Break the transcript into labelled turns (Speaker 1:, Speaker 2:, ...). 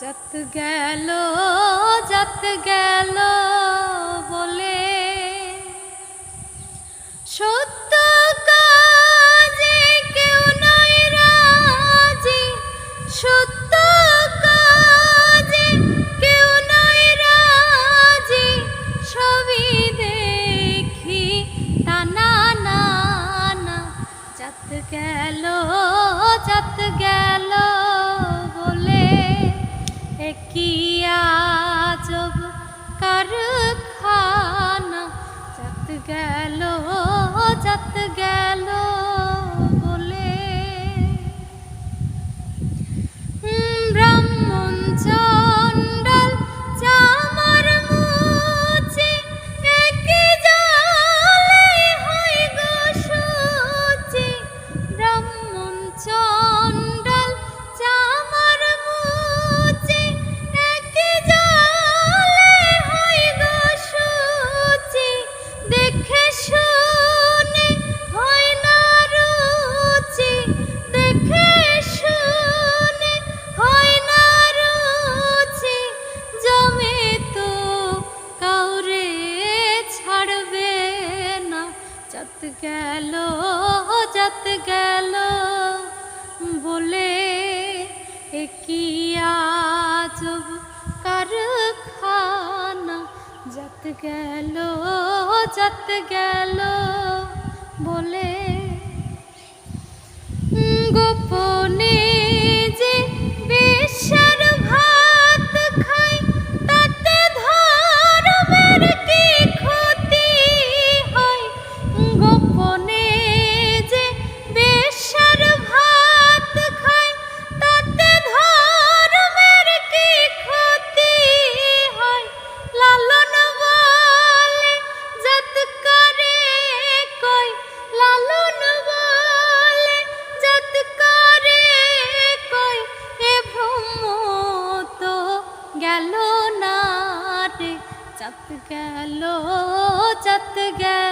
Speaker 1: যত গেল যত গেল বলে। সত্য কাজে কেউ নাই রাজি। সত্য কাজে কেউ নাই রাজি। দেখি তা না না। যত গেল যত গেল বলে। কি আজব কারখানা যত গেল যত গেল। যত গেল যত গেল। বলে কি আজব কারখানা? যত গেল যত গেল। বলে গোপনে গেল না রে যত গেল যত গেল